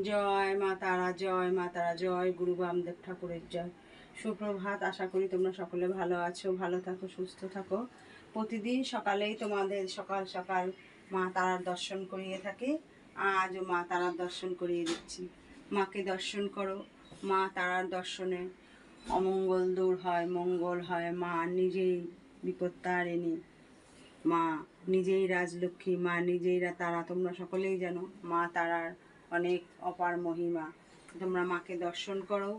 জয় মা তারা, জয় মা তারা, জয় গুরু বামদেব ঠাকুরের জয়। সুপ্রভাত, আশা করি তোমরা সকলে ভালো আছো, ভালো থাকো, সুস্থ থাকো। প্রতিদিন সকালেই তোমাদের সকাল সকাল মা তারার দর্শন করিয়ে থাকি। আজও মা তারার দর্শন করিয়ে দিচ্ছি। মাকে দর্শন করো। মা তারার দর্শনে অমঙ্গল দূর হয়, মঙ্গল হয়। মা নিজেই বিপদ তারেনি মা নিজেই রাজলক্ষ্মী, মা নিজেই তারা। তোমরা সকলেই জানো মা তারার অনেক অপার মহিমা। তোমরা মাকে দর্শন করো।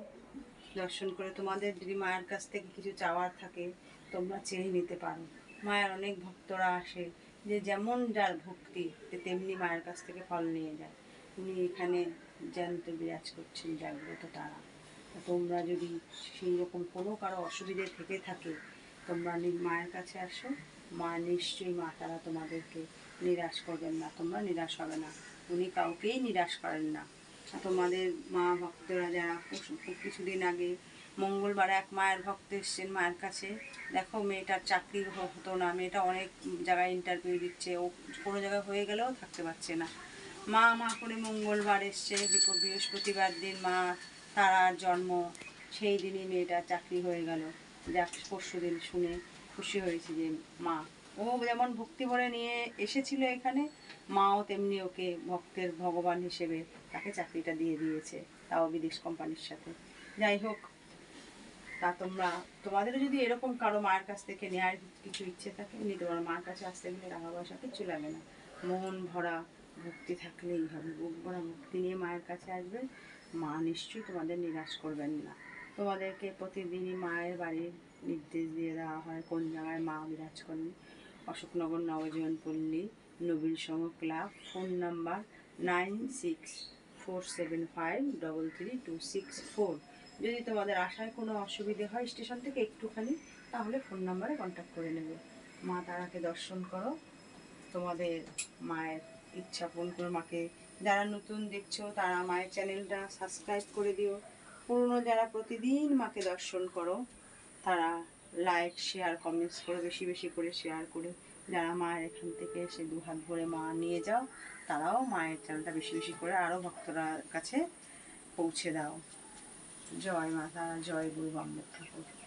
দর্শন করে তোমাদের যদি মায়ের কাছ থেকে কিছু চাওয়ার থাকে, তোমরা চেয়ে নিতে পারো। মায়ের অনেক ভক্তরা আসে, যে যেমন যার ভক্তি তেমনি মায়ের কাছ থেকে ফল নিয়ে যায়। উনি এখানে জ্যান্ত বিরাজ করছেন, জাগ্রত তারা। তোমরা যদি সেই রকম কোনো কারও অসুবিধে থেকে থাকে, তোমরা মায়ের কাছে আসো। মা নিশ্চয়ই মা তারা তোমাদেরকে নিরাশ করবেন না, তোমরা নিরাশ হবে না। উনি কাউকেই নিরাশ করেন না। তোমাদের মা ভক্তরা যারা খুব- কিছুদিন আগে মঙ্গলবার এক মায়ের ভক্ত এসছেন মায়ের কাছে, দেখো মেয়েটার চাকরি হতো না, মেয়েটা অনেক জায়গায় ইন্টারভিউ দিচ্ছে, ও কোনো জায়গায় হয়ে গেলেও থাকতে পারছে না। মা মা করে মঙ্গলবার এসছে বৃহস্পতিবার দিন মা তারার জন্ম, সেই দিনই মেয়েটার চাকরি হয়ে গেল। যাক পরশু দিন শুনে খুশি হয়েছি যে মা ও যেমন ভক্তি ভরে নিয়ে এসেছিল এখানে, মাও তেমনি ওকে ভক্তের ভগবান হিসেবে তাকে চাকরিটা দিয়ে দিয়েছে, তাও বিদেশ কোম্পানির সাথে। যাই হোক, তা তোমরা, তোমাদেরও যদি এরকম কারও মায়ের কাছ থেকে নেওয়ার কিছু ইচ্ছে থাকে নিতে তোমার মার কাছে আসতে গেলে টাকা পয়সা কিচ্ছু লাগে না। মন ভরা ভক্তি থাকলেই হবে, বুক ভরা ভক্তি নিয়ে মায়ের কাছে আসবে। মা নিশ্চয়ই তোমাদের নিরাশ করবেন না। তোমাদেরকে প্রতিদিনই মায়ের বাড়ির নির্দেশ দিয়ে দেওয়া হয়, কোন জায়গায় মা বিরাজ করেন। Ashoknagar Nabajiban Palli Nabin Sangha club, phone number nine six four seven five double three two six four. যদি তোমাদের আসায় কোনো অসুবিধে হয় স্টেশন থেকে একটুখানি, তাহলে ফোন নাম্বারে কন্ট্যাক্ট করে নেবে। মা তারাকে দর্শন করো। তোমাদের মায়ের ইচ্ছা পূরণ করে। মাকে যারা নতুন দেখছ, তারা মায়ের চ্যানেলটা সাবস্ক্রাইব করে দিও। পুরনো যারা প্রতিদিন মাকে দর্শন করো, তারা লাইক শেয়ার কমেন্টস করে বেশি বেশি করে শেয়ার করে যারা মায়ের এখান থেকে এসে দু হাত ভরে মা নিয়ে যাও, তারাও মায়ের চ্যানেলটা বেশি বেশি করে আরও ভক্তরা কাছে পৌঁছে দাও। জয় মাতা, জয় গুরু বাম্বের ঠাকুর